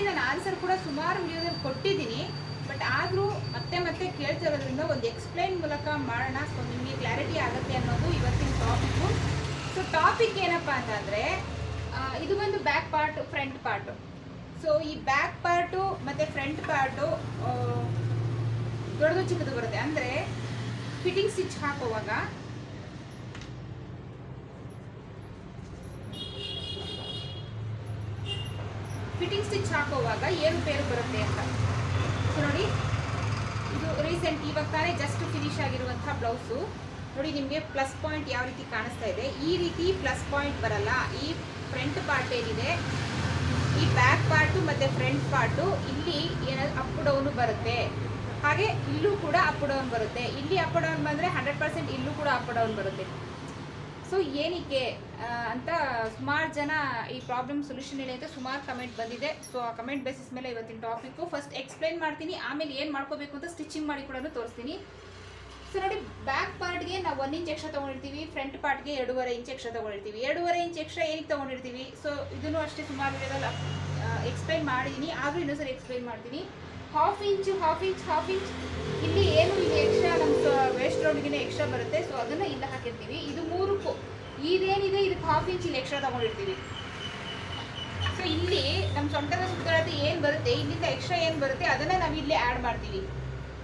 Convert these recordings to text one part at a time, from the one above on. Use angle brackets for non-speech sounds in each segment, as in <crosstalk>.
Already ನಾನು answer ಕೂಡ ಸುಮಾರು ವಿಡಿಯೋದಲ್ಲಿ ಕೊಟ್ಟಿದ್ದೀನಿ. ಬಟ್ ಆದರೂ ಮತ್ತೆ ಮತ್ತೆ ಕೇಳ್ತಿರೋದ್ರಿಂದ ಒಂದು ಎಕ್ಸ್ಪ್ಲೈನ್ ಮೂಲಕ ಮಾಡೋಣ. ಸೊ ನಿಮಗೆ ಕ್ಲಾರಿಟಿ ಆಗುತ್ತೆ ಅನ್ನೋದು ಇವತ್ತಿನ ಟಾಪಿಕ್ಕು ಸೊ ಟಾಪಿಕ್ ಏನಪ್ಪ ಅಂತಂದರೆ ಇದು ಒಂದು back part front part so ಈ ಬ್ಯಾಕ್ ಪಾರ್ಟು ಮತ್ತು ಫ್ರಂಟ್ ಪಾರ್ಟು ದೊಡ್ಡದು ಚಿಕ್ಕದು ಬರುತ್ತೆ. ಅಂದರೆ ಫಿಟ್ಟಿಂಗ್ ಸ್ಟಿಚ್ ಹಾಕುವಾಗ ಫಿಟ್ಟಿಂಗ್ ಸ್ಟಿಚ್ ಹಾಕುವಾಗ ಏರುಪೇರು ಬರುತ್ತೆ ಅಂತ. ಸೊ ನೋಡಿ, ಇದು ರೀಸೆಂಟ್ ಇವಾಗ ತಾನೇ ಜಸ್ಟ್ ಫಿನಿಶ್ ಆಗಿರುವಂಥ ಬ್ಲೌಸು ನೋಡಿ, ನಿಮಗೆ ಪ್ಲಸ್ ಪಾಯಿಂಟ್ ಯಾವ ರೀತಿ ಕಾಣಿಸ್ತಾ ಇದೆ. ಈ ರೀತಿ ಪ್ಲಸ್ ಪಾಯಿಂಟ್ ಬರಲ್ಲ. ಈ ಫ್ರಂಟ್ ಪಾರ್ಟ್ ಏನಿದೆ, ಈ ಬ್ಯಾಕ್ ಪಾರ್ಟು ಮತ್ತು ಫ್ರಂಟ್ ಪಾರ್ಟು ಇಲ್ಲಿ ಏನಾದ್ರು ಅಪ್ ಡೌನು ಬರುತ್ತೆ. ಹಾಗೆ ಇಲ್ಲೂ ಕೂಡ ಅಪ್ ಡೌನ್ ಬರುತ್ತೆ. ಇಲ್ಲಿ ಅಪ್ ಡೌನ್ ಬಂದರೆ ಹಂಡ್ರೆಡ್ ಪರ್ಸೆಂಟ್ ಇಲ್ಲೂ ಕೂಡ ಅಪ್ ಡೌನ್ ಬರುತ್ತೆ. ಸೊ ಏನಕ್ಕೆ ಅಂತ ಸುಮಾರು ಜನ ಈ ಪ್ರಾಬ್ಲಮ್ ಸೊಲ್ಯೂಷನ್ ಹೇಳಿ ಅಂತ ಸುಮಾರು ಕಮೆಂಟ್ ಬಂದಿದೆ. ಸೊ ಆ ಕಮೆಂಟ್ ಬೇಸಿಸ್ ಮೇಲೆ ಇವತ್ತಿನ ಟಾಪಿಕ್ಕು ಫಸ್ಟ್ ಎಕ್ಸ್ಪ್ಲೈನ್ ಮಾಡ್ತೀನಿ, ಆಮೇಲೆ ಏನು ಮಾಡ್ಕೋಬೇಕು ಅಂತ ಸ್ಟಿಚಿಂಗ್ ಮಾಡಿ ಕೂಡ ತೋರಿಸ್ತೀನಿ. ಸೊ ನೋಡಿ ಬ್ಯಾಕ್ ಪಾರ್ಟ್ಗೆ ನಾವು ಒಂದು ಇಂಚ್ ಎಕ್ಸ್ಟ್ರಾ ತೊಗೊಂಡಿರ್ತೀವಿ ಫ್ರಂಟ್ ಪಾರ್ಟ್ಗೆ ಎರಡೂವರೆ ಇಂಚ್ ಎಕ್ಸ್ಟ್ರಾ ತೊಗೊಂಡಿರ್ತೀವಿ. ಎರಡೂವರೆ ಇಂಚ್ ಎಕ್ಸ್ಟ್ರಾ ಏನಕ್ಕೆ ತೊಗೊಂಡಿರ್ತೀವಿ? ಸೊ ಇದನ್ನು ಅಷ್ಟೇ ಸುಮಾರು ವಿಡಿಯೋದಲ್ಲಿ ಎಕ್ಸ್ಪ್ಲೈನ್ ಮಾಡಿದ್ದೀನಿ ಆದರೂ ಇನ್ನೊಂದ್ಸರಿ ಎಕ್ಸ್ಪ್ಲೈನ್ ಮಾಡ್ತೀನಿ. Half inch half inch half inch ಇಲ್ಲಿ ಏನು ಇಲ್ಲಿ ಎಕ್ಸ್ಟ್ರಾ ನಮ್ಮ ವೇಸ್ಟ್ ರೋಡಿಗೆ ಎಕ್ಸ್ಟ್ರಾ ಬರುತ್ತೆ. ಸೊ ಅದನ್ನು ಇಲ್ಲಿ ಹಾಕಿರ್ತೀವಿ. ಇದು ಮೂರಕ್ಕೂ ಇದೇನಿದೆ? ಇದಕ್ಕೆ ಹಾಫ್ ಇಂಚ್ ಇಲ್ಲಿ ಎಕ್ಸ್ಟ್ರಾ ತೊಗೊಂಡಿರ್ತೀವಿ. ಸೊ ಇಲ್ಲಿ ನಮ್ಮ ಸೊಂಟದ ಸುತ್ತಳತೆ ಏನು ಬರುತ್ತೆ? ಇಲ್ಲಿಂದ ಎಕ್ಸ್ಟ್ರಾ ಏನು ಬರುತ್ತೆ? ಅದನ್ನು ನಾವು ಇಲ್ಲಿ ಆ್ಯಡ್ ಮಾಡ್ತೀವಿ.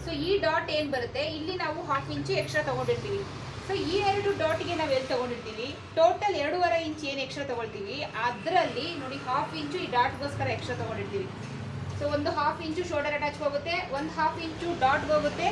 ಸೊ ಈ ಡಾಟ್ ಏನು ಬರುತ್ತೆ? ಇಲ್ಲಿ ನಾವು ಹಾಫ್ ಇಂಚು ಎಕ್ಸ್ಟ್ರಾ ತೊಗೊಂಡಿರ್ತೀವಿ. ಸೊ ಈ ಎರಡು ಡಾಟ್ಗೆ ನಾವು ಎಲ್ಲಿ ತೊಗೊಂಡಿರ್ತೀವಿ? ಟೋಟಲ್ ಎರಡೂವರೆ ಇಂಚ್ ಏನು ಎಕ್ಸ್ಟ್ರಾ ತೊಗೊಳ್ತೀವಿ? ಅದರಲ್ಲಿ ನೋಡಿ ಹಾಫ್ ಇಂಚು ಈ ಡಾಟ್ಗೋಸ್ಕರ ಎಕ್ಸ್ಟ್ರಾ ತೊಗೊಂಡಿರ್ತೀವಿ. ಸೊ ಒಂದು ಹಾಫ್ ಇಂಚು ಶೋಲ್ಡರ್ ಅಟ್ಯಾಚ್ ಹೋಗುತ್ತೆ, ಒಂದು ಹಾಫ್ ಇಂಚು ಡಾಟ್ಗೆ ಹೋಗುತ್ತೆ.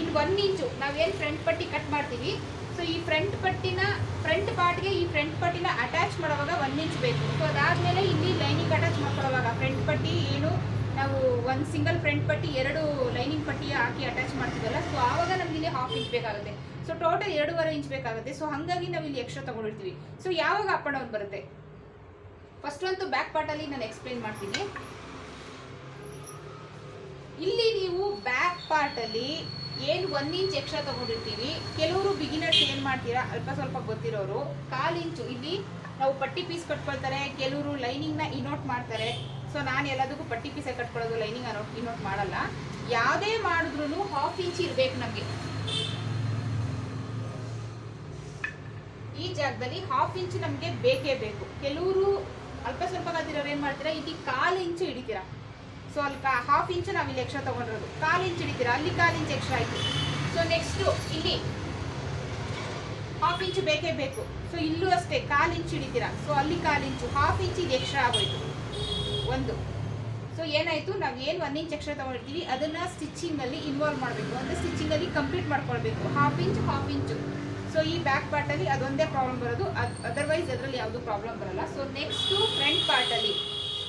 ಇನ್ನು ಒನ್ ಇಂಚು ನಾವೇನು ಫ್ರಂಟ್ ಪಟ್ಟಿ ಕಟ್ ಮಾಡ್ತೀವಿ. ಸೊ ಈ ಫ್ರಂಟ್ ಪಟ್ಟಿನ ಫ್ರಂಟ್ ಪಾರ್ಟ್ಗೆ ಈ ಫ್ರಂಟ್ ಪಟ್ಟಿನ ಅಟ್ಯಾಚ್ ಮಾಡುವಾಗ ಒನ್ ಇಂಚ್ ಬೇಕು. ಸೊ ಅದಾದಮೇಲೆ ಇಲ್ಲಿ ಲೈನಿಂಗ್ ಅಟ್ಯಾಚ್ ಮಾಡ್ಕೊಳ್ಳೋವಾಗ ಫ್ರಂಟ್ ಪಟ್ಟಿ ಏನು? ನಾವು ಒಂದು ಸಿಂಗಲ್ ಫ್ರಂಟ್ ಪಟ್ಟಿ, ಎರಡು ಲೈನಿಂಗ್ ಪಟ್ಟಿ ಹಾಕಿ ಅಟ್ಯಾಚ್ ಮಾಡ್ತೀವಲ್ಲ. ಸೊ ಆವಾಗ ನಮ್ಗೆ ಇಲ್ಲಿ ಹಾಫ್ ಇಂಚ್ ಬೇಕಾಗುತ್ತೆ. ಸೊ ಟೋಟಲ್ ಎರಡೂವರೆ ಇಂಚ್ ಬೇಕಾಗುತ್ತೆ. ಸೊ ಹಾಗಾಗಿ ನಾವು ಇಲ್ಲಿ ಎಕ್ಸ್ಟ್ರಾ ತೊಗೊಂಡಿರ್ತೀವಿ. ಸೊ ಯಾವಾಗ ಅಪ್ ಆ್ಯಂಡ್ ಡೌನ್ ಬರುತ್ತೆ? ಫಸ್ಟ್ ಅಂತೂ ಬ್ಯಾಕ್ ಪಾರ್ಟಲ್ಲಿ ನಾನು ಎಕ್ಸ್ಪ್ಲೇನ್ ಮಾಡ್ತೀನಿ. ಇಲ್ಲಿ ನೀವು ಬ್ಯಾಕ್ ಪಾರ್ಟಲ್ಲಿ ಏನು ಒಂದು ಇಂಚ್ ಎಕ್ಸ್ಟ್ರಾ ತಗೊಂಡಿರ್ತೀವಿ ಕೆಲವರು ಬಿಗಿನರ್ಸ್ ಏನು ಮಾಡ್ತೀರಾ, ಅಲ್ಪ ಸ್ವಲ್ಪ ಗೊತ್ತಿರೋರು, ಕಾಲು ಇಂಚು ಇಲ್ಲಿ ನಾವು ಪಟ್ಟಿ ಪೀಸ್ ಕಟ್ಕೊಳ್ತಾರೆ, ಕೆಲವರು ಲೈನಿಂಗ್ನ ಇನೋಟ್ ಮಾಡ್ತಾರೆ. ಸೊ ನಾನು ಎಲ್ಲದಕ್ಕೂ ಪಟ್ಟಿ ಪೀಸೇ ಕಟ್ಕೊಳ್ಳೋದು ಲೈನಿಂಗ್ ಅನೋಟ್ ಇನೋಟ್ ಮಾಡಲ್ಲ. ಯಾವುದೇ ಮಾಡಿದ್ರು ಹಾಫ್ ಇಂಚ್ ಇರಬೇಕು ನಮಗೆ. ಈ ಜಾಗದಲ್ಲಿ ಹಾಫ್ ಇಂಚ್ ನಮಗೆ ಬೇಕೇ ಬೇಕು. ಕೆಲವರು ಅಲ್ಪ ಸ್ವಲ್ಪ ಗೊತ್ತಿರೋರು ಏನು ಮಾಡ್ತೀರಾ, ಇಲ್ಲಿ ಕಾಲು ಇಂಚು ಹಿಡಿತೀರಾ. ಸೊ ಅಲ್ಲಿ ಹಾಫ್ ಇಂಚು ನಾವು ಇಲ್ಲಿ ಎಕ್ಸ್ಟ್ರಾ ತೊಗೊಂಡಿರೋದು. ಕಾಲು ಇಂಚ್ ಹಿಡಿತೀರಾ? ಅಲ್ಲಿ ಕಾಲು ಇಂಚ್ ಎಕ್ಸ್ಟ್ರಾ ಆಯಿತು. ಸೊ ನೆಕ್ಸ್ಟು ಇಲ್ಲಿ ಹಾಫ್ ಇಂಚು ಬೇಕೇ ಬೇಕು. ಸೊ ಇಲ್ಲೂ ಅಷ್ಟೇ, ಕಾಲು ಇಂಚು ಹಿಡಿತೀರಾ? ಸೊ ಅಲ್ಲಿ ಕಾಲು ಇಂಚು ಹಾಫ್ ಇಂಚ್ ಇದು ಎಕ್ಸ್ಟ್ರಾ ಆಗೋಯ್ತು. ಒಂದು. ಸೊ ಏನಾಯಿತು? ನಾವು ಏನು ಒನ್ ಇಂಚ್ ಎಕ್ಸ್ಟ್ರಾ ತೊಗೊಂಡಿರ್ತೀವಿ, ಅದನ್ನು ಸ್ಟಿಚ್ಚಿಂಗಲ್ಲಿ ಇನ್ವಾಲ್ವ್ ಮಾಡಬೇಕು. ಅಂದರೆ ಸ್ಟಿಚ್ಚಿಂಗಲ್ಲಿ ಕಂಪ್ಲೀಟ್ ಮಾಡ್ಕೊಳ್ಬೇಕು. Half inch half inch so ಈ ಬ್ಯಾಕ್ ಪಾರ್ಟಲ್ಲಿ ಅದೊಂದೇ ಪ್ರಾಬ್ಲಮ್ ಬರೋದು. ಅದು ಅದರ್ವೈಸ್ ಅದರಲ್ಲಿ ಯಾವುದೂ ಪ್ರಾಬ್ಲಮ್ ಬರಲ್ಲ. ಸೊ ನೆಕ್ಸ್ಟು ಫ್ರಂಟ್ ಪಾರ್ಟಲ್ಲಿ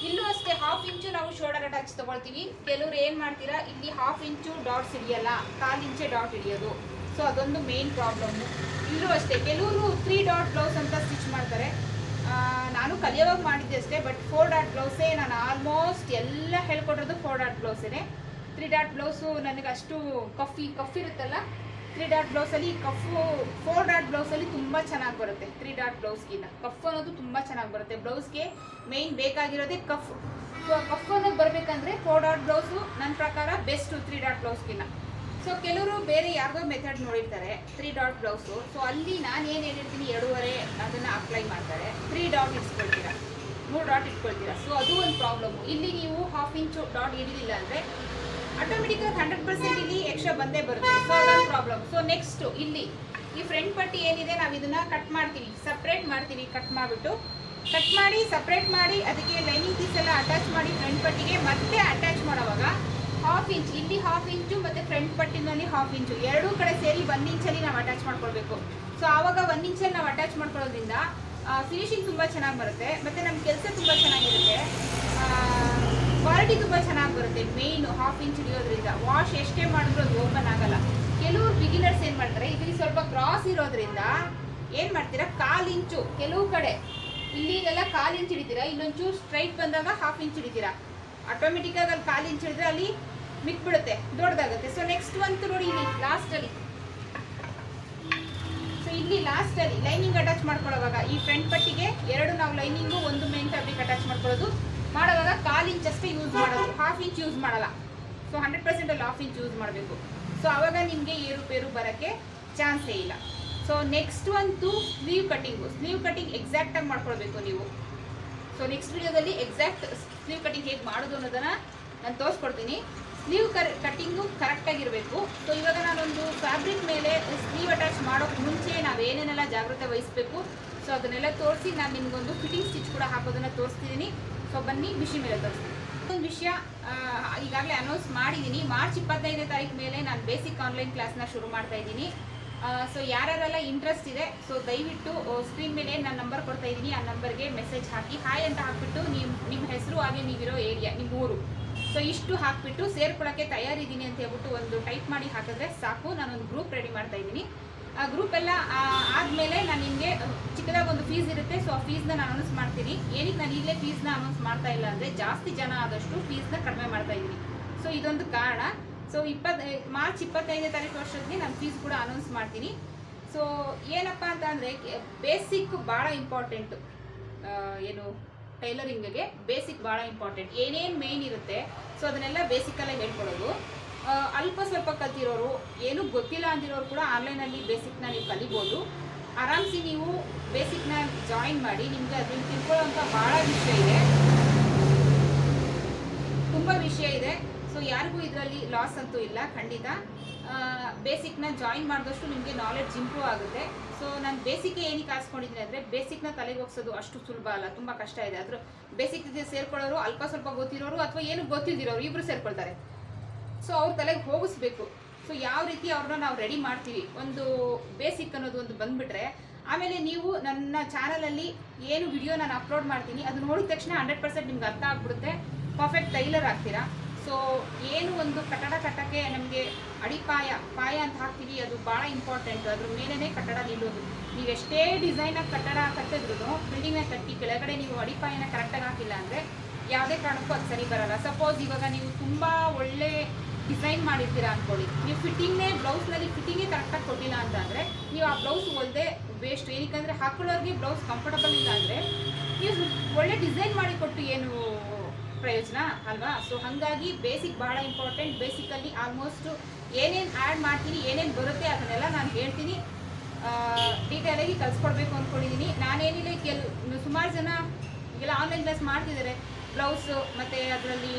ಇಲ್ಲೂ ಅಷ್ಟೇ ಹಾಫ್ ಇಂಚು ನಾವು ಶೋಲ್ಡರ್ ಅಟ್ಯಾಚ್ ತಗೊಳ್ತೀವಿ. ಕೆಲವ್ರು ಏನು ಮಾಡ್ತೀರಾ, ಇಲ್ಲಿ ಹಾಫ್ ಇಂಚು ಡಾಟ್ಸ್ ಹಿಡಿಯಲ್ಲ, ಕಾಲು ಇಂಚೆ ಡಾಟ್ ಹಿಡಿಯೋದು. ಸೊ ಅದೊಂದು ಮೇನ್ ಪ್ರಾಬ್ಲಮ್ಮು ಇಲ್ಲೂ ಅಷ್ಟೇ, ಕೆಲವರು ತ್ರೀ ಡಾಟ್ ಬ್ಲೌಸ್ ಅಂತ ಸ್ಟಿಚ್ ಮಾಡ್ತಾರೆ. ನಾನು ಕಲಿಯೋವಾಗ ಮಾಡಿದ್ದೆ ಅಷ್ಟೇ ಬಟ್ ಫೋರ್ ಡಾಟ್ ಬ್ಲೌಸೇ ನಾನು ಆಲ್ಮೋಸ್ಟ್ ಎಲ್ಲ ಹೇಳ್ಕೊಟ್ಟಿರೋದು ಫೋರ್ ಡಾಟ್ ಬ್ಲೌಸೇ ತ್ರೀ ಡಾಟ್ ಬ್ಲೌಸು ನನಗೆ ಅಷ್ಟು ಕಫಿ, ಕಫ್ ಇರುತ್ತಲ್ಲ ತ್ರೀ ಡಾಟ್ ಬ್ಲೌಸಲ್ಲಿ ಕಫು ಫೋರ್ ಡಾಟ್ ಬ್ಲೌಸಲ್ಲಿ ತುಂಬ ಚೆನ್ನಾಗಿ ಬರುತ್ತೆ ತ್ರೀ ಡಾಟ್ ಬ್ಲೌಸ್ಗಿಂತ ಕಫ್ ಅನ್ನೋದು ತುಂಬ ಚೆನ್ನಾಗಿ ಬರುತ್ತೆ. ಬ್ಲೌಸ್ಗೆ ಮೇಯ್ನ್ ಬೇಕಾಗಿರೋದೇ ಕಫ್. ಕಫ್ ಅನ್ನೋದು ಬರಬೇಕಂದ್ರೆ ಫೋರ್ ಡಾಟ್ ಬ್ಲೌಸು ನನ್ನ ಪ್ರಕಾರ ಬೆಸ್ಟು ತ್ರೀ ಡಾಟ್ ಬ್ಲೌಸ್ಗಿನ್ನ ಸೊ ಕೆಲವರು ಬೇರೆ ಯಾರ್ದೋ ಮೆಥಡ್ ನೋಡಿರ್ತಾರೆ ತ್ರೀ ಡಾಟ್ ಬ್ಲೌಸು ಸೊ ಅಲ್ಲಿ ನಾನು ಏನು ಹೇಳಿರ್ತೀನಿ, ಎರಡೂವರೆ ಅದನ್ನು ಅಪ್ಲೈ ಮಾಡ್ತಾರೆ. ತ್ರೀ ಡಾಟ್ ಇಟ್ಕೊಳ್ತೀರಾ. ಮೂರು ಡಾಟ್ ಇಟ್ಕೊಳ್ತೀರಾ. ಸೊ ಅದು ಒಂದು ಪ್ರಾಬ್ಲಮ್ಮು ಇಲ್ಲಿ ನೀವು ಹಾಫ್ ಇಂಚು ಡಾಟ್ ಹಿಡಿದಿಲ್ಲ ಅಂದರೆ ಆಟೋಮೆಟಿಕಾಗಿ ಹಂಡ್ರೆಡ್ ಪರ್ಸೆಂಟ್ ಇಲ್ಲಿ ಎಕ್ಸ್ಟ್ರಾ ಬಂದೇ ಬರುತ್ತೆ. ಸೊ ಅದೊಂದು ಪ್ರಾಬ್ಲಮ್ ಸೊ ನೆಕ್ಸ್ಟ್ ಇಲ್ಲಿ ಈ ಫ್ರಂಟ್ ಪಟ್ಟಿ ಏನಿದೆ, ನಾವು ಇದನ್ನ ಕಟ್ ಮಾಡ್ತೀವಿ. ಸಪ್ರೇಟ್ ಮಾಡ್ತೀವಿ ಕಟ್ ಮಾಡಿಬಿಟ್ಟು. ಕಟ್ ಮಾಡಿ ಸಪ್ರೇಟ್ ಮಾಡಿ, ಅದಕ್ಕೆ ಲೈನಿಂಗ್ ಪೀಸ್ ಎಲ್ಲ ಅಟ್ಯಾಚ್ ಮಾಡಿ ಫ್ರಂಟ್ ಪಟ್ಟಿಗೆ, ಮತ್ತೆ ಅಟ್ಯಾಚ್ ಮಾಡೋವಾಗ ಹಾಫ್ ಇಂಚ್ ಇಲ್ಲಿ ಹಾಫ್ ಇಂಚು ಮತ್ತು ಫ್ರಂಟ್ ಪಟ್ಟಿನಲ್ಲಿ ಹಾಫ್ ಇಂಚು ಎರಡೂ ಕಡೆ ಸೇರಿ ಒನ್ ಇಂಚಲ್ಲಿ ನಾವು ಅಟ್ಯಾಚ್ ಮಾಡ್ಕೊಳ್ಬೇಕು. ಸೊ ಆವಾಗ ಒನ್ ಇಂಚಲ್ಲಿ ನಾವು ಅಟ್ಯಾಚ್ ಮಾಡ್ಕೊಳ್ಳೋದ್ರಿಂದ ಫಿನಿಶಿಂಗ್ ತುಂಬ ಚೆನ್ನಾಗಿ ಬರುತ್ತೆ. ಮತ್ತು ನಮ್ಮ ಕೆಲಸ ತುಂಬ ಚೆನ್ನಾಗಿರುತ್ತೆ ಕ್ವಾಲಿಟಿ ತುಂಬ ಚೆನ್ನಾಗಿ ಬರುತ್ತೆ. ಮೇಯ್ನು ಹಾಫ್ ಇಂಚ್ ಹಿಡಿಯೋದ್ರಿಂದ ವಾಶ್ ಎಷ್ಟೇ ಮಾಡಿದ್ರು ಅದು ಓಪನ್ ಆಗಲ್ಲ. ಕೆಲವರು ಬಿಗಿನರ್ಸ್ ಏನು ಮಾಡ್ತಾರೆ, ಇದರಲ್ಲಿ ಸ್ವಲ್ಪ ಕ್ರಾಸ್ ಇರೋದ್ರಿಂದ ಏನು ಮಾಡ್ತೀರಾ? ಕಾಲು ಇಂಚು ಕೆಲವು ಕಡೆ ಇಲ್ಲಿಗೆಲ್ಲ ಕಾಲು ಇಂಚ್ ಹಿಡಿತೀರಾ? ಇಲ್ಲೊಂಚೂರು ಸ್ಟ್ರೈಟ್ ಬಂದಾಗ ಹಾಫ್ ಇಂಚ್ ಹಿಡಿತೀರಾ? ಆಟೋಮೆಟಿಕ್ಕಾಗಿ ಅಲ್ಲಿ ಕಾಲು ಇಂಚ್ ಹಿಡಿದ್ರೆ ಅಲ್ಲಿ ಮಿಕ್ಬಿಡುತ್ತೆ, ದೊಡ್ಡದಾಗುತ್ತೆ. ಸೊ ನೆಕ್ಸ್ಟ್ ಒಂದು ನೋಡಿ ಇಲ್ಲಿ ಲಾಸ್ಟಲ್ಲಿ ಸೊ ಇಲ್ಲಿ ಲಾಸ್ಟ್ ಅಲ್ಲಿ ಲೈನಿಂಗ್ ಅಟ್ಯಾಚ್ ಮಾಡ್ಕೊಳ್ಳೋವಾಗ, ಈ ಫ್ರಂಟ್ ಪಟ್ಟಿಗೆ ಎರಡು ನಾವು ಲೈನಿಂಗು ಒಂದು ಮೇನ್ ಫ್ಯಾಬ್ರಿಕ್ ಅಟ್ಯಾಚ್ ಮಾಡ್ಕೊಳ್ಳೋದು. ಮಾಡೋವಾಗ ಕಾಲ್ ಇಂಚ್ ಅಷ್ಟೇ ಯೂಸ್ ಮಾಡೋದು. ಹಾಫ್ ಇಂಚ್ ಯೂಸ್ ಮಾಡಲ್ಲ. ಸೊ ಹಂಡ್ರೆಡ್ ಪರ್ಸೆಂಟಲ್ಲಿ ಹಾಫ್ ಇಂಚ್ ಯೂಸ್ ಮಾಡಬೇಕು. ಸೊ ಅವಾಗ ನಿಮಗೆ ಏರುಪೇರು ಬರೋಕ್ಕೆ ಚಾನ್ಸೇ ಇಲ್ಲ. ಸೊ ನೆಕ್ಸ್ಟ್ ಅಂತೂ ಸ್ಲೀವ್ ಕಟ್ಟಿಂಗು ಸ್ಲೀವ್ ಕಟ್ಟಿಂಗ್ ಎಕ್ಸಾಕ್ಟಾಗಿ ಮಾಡ್ಕೊಳ್ಬೇಕು ನೀವು. ಸೊ ನೆಕ್ಸ್ಟ್ ವಿಡಿಯೋದಲ್ಲಿ ಎಕ್ಸಾಕ್ಟ್ ಸ್ಲೀವ್ ಕಟ್ಟಿಂಗ್ ಹೇಗೆ ಮಾಡೋದು ಅನ್ನೋದನ್ನು ನಾನು ತೋರಿಸ್ಕೊಡ್ತೀನಿ. ಸ್ಲೀವ್ ಕರ್ ಕಟ್ಟಿಂಗು ಕರೆಕ್ಟಾಗಿರಬೇಕು ಸೊ ಇವಾಗ ನಾನೊಂದು ಫ್ಯಾಬ್ರಿಕ್ ಮೇಲೆ ಸ್ಲೀವ್ ಅಟ್ಯಾಚ್ ಮಾಡೋಕ್ಕೆ ಮುಂಚೆ ನಾವು ಏನೇನೆಲ್ಲ ಜಾಗ್ರತೆ ವಹಿಸಬೇಕು. ಸೊ ಅದನ್ನೆಲ್ಲ ತೋರಿಸಿ ನಾನು ನಿಮಗೊಂದು ಫಿಟ್ಟಿಂಗ್ ಸ್ಟಿಚ್ ಕೂಡ ಹಾಕೋದನ್ನು ತೋರಿಸ್ತಿದ್ದೀನಿ ಸೊ ಬನ್ನಿ, ಬಿಸಿ ಮೇಲೆ ತೋರಿಸ್ತೀನಿ. ಒಂದು ವಿಷಯ ಈಗಾಗಲೇ ಅನೌನ್ಸ್ ಮಾಡಿದ್ದೀನಿ ಮಾರ್ಚ್ ಇಪ್ಪತ್ತೈದನೇ ತಾರೀಕು ಮೇಲೆ ನಾನು ಬೇಸಿಕ್ ಆನ್ಲೈನ್ ಕ್ಲಾಸ್ನ ಶುರು ಮಾಡ್ತಾ ಇದ್ದೀನಿ. ಸೊ ಯಾರ್ಯಾರೆಲ್ಲ ಇಂಟ್ರೆಸ್ಟ್ ಇದೆ ಸೊ ದಯವಿಟ್ಟು ಸ್ಕ್ರೀನ್ ಮೇಲೆ ನಾನು ನಂಬರ್ ಕೊಡ್ತಾ ಇದ್ದೀನಿ. ಆ ನಂಬರ್ಗೆ ಮೆಸೇಜ್ ಹಾಕಿ. ಹಾಯ್ ಅಂತ ಹಾಕ್ಬಿಟ್ಟು ನಿಮ್ಮ ನಿಮ್ಮ ಹೆಸರು, ಹಾಗೆ ನೀವಿರೋ ಏರಿಯಾ ನಿಮ್ಮ ಊರು. ಸೊ ಇಷ್ಟು ಹಾಕ್ಬಿಟ್ಟು ಸೇರ್ಕೊಳ್ಳೋಕ್ಕೆ ತಯಾರಿದ್ದೀನಿ ಅಂತ ಹೇಳ್ಬಿಟ್ಟು ಒಂದು ಟೈಪ್ ಮಾಡಿ ಹಾಕಿದ್ರೆ ಸಾಕು. ನಾನೊಂದು ಗ್ರೂಪ್ ರೆಡಿ ಮಾಡ್ತಾ ಇದ್ದೀನಿ. ಆ ಗ್ರೂಪ್ ಎಲ್ಲ ಆದ್ಮೇಲೆ ನಾನು ನಿಮಗೆ ಚಿಕ್ಕದಾಗಿ ಒಂದು ಫೀಸ್ ಇರುತ್ತೆ ಸೊ ಆ ಫೀಸ್ನ ನಾನು ಅನೌನ್ಸ್ ಮಾಡ್ತೀನಿ. ಏನಕ್ಕೆ ನಾನು ಈಗಲೇ ಫೀಸ್ನ ಅನೌನ್ಸ್ ಮಾಡ್ತಾ ಇಲ್ಲ ಅಂದರೆ ಜಾಸ್ತಿ ಜನ ಆದಷ್ಟು ಫೀಸ್ನ ಕಡಿಮೆ ಮಾಡ್ತಾ ಇದ್ದೀನಿ. ಸೊ ಇದೊಂದು ಕಾರಣ. ಸೊ ಇಪ್ಪತ್ ಮಾರ್ಚ್ ಇಪ್ಪತ್ತೈದನೇ ತಾರೀಕು ವರ್ಷದಲ್ಲಿ ನಾನು ಫೀಸ್ ಕೂಡ ಅನೌನ್ಸ್ ಮಾಡ್ತೀನಿ. ಸೊ ಏನಪ್ಪ ಅಂತ ಅಂದರೆ ಬೇಸಿಕ್ ಭಾಳ ಇಂಪಾರ್ಟೆಂಟು ಏನು ಟೈಲರಿಂಗ್ಗೆ ಬೇಸಿಕ್ ಭಾಳ ಇಂಪಾರ್ಟೆಂಟ್ ಏನೇನು ಮೇಯ್ನ್ ಇರುತ್ತೆ ಸೊ ಅದನ್ನೆಲ್ಲ ಬೇಸಿಕಲ್ಲೇ ಹೇಳ್ಕೊಡೋದು ಅಲ್ಪ ಸ್ವಲ್ಪ ಕಲ್ತಿರೋರು, ಏನೂ ಗೊತ್ತಿಲ್ಲ ಅಂದಿರೋರು ಕೂಡ ಆನ್ಲೈನಲ್ಲಿ ಬೇಸಿಕ್ನ ನೀವು ಕಲಿಬೋದು. ಆರಾಮ್ಸಿ ನೀವು ಬೇಸಿಕ್ನ ಜಾಯಿನ್ ಮಾಡಿ, ನಿಮಗೆ ಅದನ್ನು ತಿಳ್ಕೊಳ್ಳೋಂಥ ಭಾಳ ವಿಷಯ ಇದೆ. ತುಂಬ ವಿಷಯ ಇದೆ. ಸೊ ಯಾರಿಗೂ ಇದರಲ್ಲಿ ಲಾಸ್ ಅಂತೂ ಇಲ್ಲ, ಖಂಡಿತ. ಬೇಸಿಕ್ನ ಜಾಯಿನ್ ಮಾಡಿದಷ್ಟು ನಿಮಗೆ ನಾಲೆಡ್ಜ್ ಇಂಪ್ರೂವ್ ಆಗುತ್ತೆ. ಸೊ ನಾನು ಬೇಸಿಕ್ ಏನಕ್ಕೆ ಹಾಸ್ಕೊಂಡಿದ್ದೀನಿ ಅಂದರೆ ಬೇಸಿಕ್ನ ತಲೆಗೆ ಹೋಗ್ಸೋದು ಅಷ್ಟು ಸುಲಭ ಅಲ್ಲ, ತುಂಬ ಕಷ್ಟ ಇದೆ. ಅದ್ರ ಬೇಸಿಕ್ ಸೇರ್ಕೊಳ್ಳೋರು, ಅಲ್ಪ ಸ್ವಲ್ಪ ಗೊತ್ತಿರೋರು ಅಥವಾ ಏನು ಗೊತ್ತಿದ್ದಿರೋರು ಇಬ್ಬರು ಸೇರ್ಕೊಳ್ತಾರೆ. ಸೊ ಅವ್ರ ತಲೆಗೆ ಹೋಗಿಸ್ಬೇಕು. ಸೊ ಯಾವ ರೀತಿ ಅವ್ರನ್ನ ನಾವು ರೆಡಿ ಮಾಡ್ತೀವಿ? ಒಂದು ಬೇಸಿಕ್ ಅನ್ನೋದು ಒಂದು ಬಂದ್ಬಿಟ್ರೆ, ಆಮೇಲೆ ನೀವು ನನ್ನ ಚಾನಲಲ್ಲಿ ಏನು ವಿಡಿಯೋ ನಾನು ಅಪ್ಲೋಡ್ ಮಾಡ್ತೀನಿ, ಅದು ನೋಡಿದ ತಕ್ಷಣ ಹಂಡ್ರೆಡ್ ಪರ್ಸೆಂಟ್ ನಿಮ್ಗೆ ಅರ್ಥ ಆಗ್ಬಿಡುತ್ತೆ. ಪರ್ಫೆಕ್ಟ್ ಟೈಲರ್ ಆಗ್ತೀರಾ? ಸೊ ಏನು ಒಂದು ಕಟ್ಟಡ ಕಟ್ಟಕ್ಕೆ ನಮಗೆ ಅಡಿಪಾಯ, ಪಾಯ ಅಂತ ಹಾಕ್ತೀವಿ, ಅದು ಭಾಳ ಇಂಪಾರ್ಟೆಂಟ್ ಅದ್ರ ಮೇಲೇ ಕಟ್ಟಡ ನಿಲ್ಲೋದು. ನೀವು ಎಷ್ಟೇ ಡಿಸೈನಾಗಿ ಕಟ್ಟಡ ಕಟ್ಟಿದ್ರು ಬಿಲ್ಡಿಂಗ್ನ ಕಟ್ಟಿ ಕೆಳಗಡೆ ನೀವು ಅಡಿಪಾಯನ ಕರೆಕ್ಟಾಗಿ ಹಾಕಿಲ್ಲ ಅಂದರೆ, ಯಾವುದೇ ಕಾರಣಕ್ಕೂ ಅದು ಸರಿ ಬರಲ್ಲ. ಸಪೋಸ್ ಇವಾಗ ನೀವು ತುಂಬ ಒಳ್ಳೆ ಡಿಸೈನ್ ಮಾಡಿರ್ತೀರಾ ಅಂದ್ಕೊಳ್ಳಿ ನೀವು ಫಿಟ್ಟಿಂಗ್ನೇ ಬ್ಲೌಸ್ನಲ್ಲಿ ಫಿಟ್ಟಿಂಗೇ ಕರೆಕ್ಟಾಗಿ ಕೊಟ್ಟಿಲ್ಲ ಅಂತ ಅಂದರೆ ನೀವು ಆ ಬ್ಲೌಸ್ ಹೊಲ್ದೆ ವೇಸ್ಟ್ ಏನಕ್ಕಂದರೆ ಹಾಕೊಳ್ಳೋರಿಗೆ ಬ್ಲೌಸ್ ಕಂಫರ್ಟಬಲ್ ಇಲ್ಲ ಅಂದರೆ ನೀವು ಒಳ್ಳೆ ಡಿಸೈನ್ ಮಾಡಿ ಕೊಟ್ಟು ಏನು ಪ್ರಯೋಜನ ಅಲ್ವಾ? ಸೊ ಹಾಗಾಗಿ ಬೇಸಿಕ್ ಭಾಳ ಇಂಪಾರ್ಟೆಂಟ್ ಬೇಸಿಕಲ್ಲಿ ಆಲ್ಮೋಸ್ಟ್ ಏನೇನು ಆ್ಯಡ್ ಮಾಡ್ತೀನಿ, ಏನೇನು ಬರುತ್ತೆ ಅದನ್ನೆಲ್ಲ ನಾನು ಹೇಳ್ತೀನಿ. ಡೀಟೇಲಾಗಿ ಕಲಿಸ್ಕೊಡ್ಬೇಕು ಅಂದ್ಕೊಂಡಿದ್ದೀನಿ ನಾನೇನಿಲ್ಲ ಕೆಲವು ಸುಮಾರು ಜನ ಈಗೆಲ್ಲ ಆನ್ಲೈನ್ ಕ್ಲಾಸ್ ಮಾಡ್ತಿದ್ದಾರೆ ಬ್ಲೌಸು ಮತ್ತು ಅದರಲ್ಲಿ